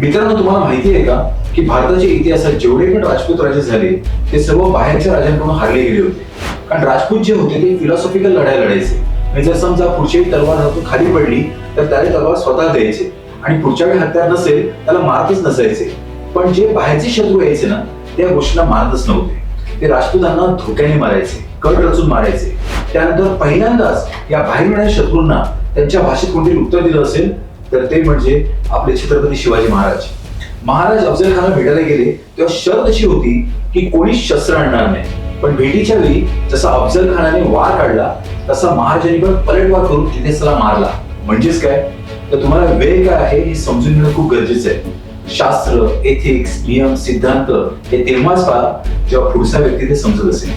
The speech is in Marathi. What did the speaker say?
मित्रांनो तुम्हाला माहिती आहे का की भारताच्या इतिहासात जेवढे पण राजपूत राजे झाले ते सर्व बाहेरच्या राजांकडून हारले गेले होते. कारण राजपूत जे होते ते फिलॉसॉफिकल लढाई लढायचे. म्हणजे जर समजा पुढची तलवार हातून खाली पडली तर त्याने तलवार स्वतः द्यायचे. आणि पुढच्या वेळी हत्यार नसेल त्याला मारतच नसायचे. पण जे बाहेरचे शत्रू यायचे ना त्या गोष्टींना मारतच नव्हते. ते राजपूतांना धोक्याने मारायचे कट रचून मारायचे. त्यानंतर पहिल्यांदाच या बाहेर येणाऱ्या शत्रूंना त्यांच्या भाषेत कोणतरी उत्तर दिलं असेल तर ते म्हणजे आपले छत्रपती शिवाजी महाराज. महाराज अफजल खानला भेटायला गेले तेव्हा शर्त अशी होती की कोणी शस्त्र आणणार नाही. पण भेटीच्या वेळी जसा अफजल खानाने वार काढला तसा महाराजांनी पण पलटवार करून तिथे त्याला मारला. म्हणजेच काय? तर तुम्हाला वेळ काय आहे हे समजून घेणं खूप गरजेचं आहे. शास्त्र एथिक्स नियम सिद्धांत हे तेव्हाच पहा जेव्हा पुढचा व्यक्ती ते समजत असेल.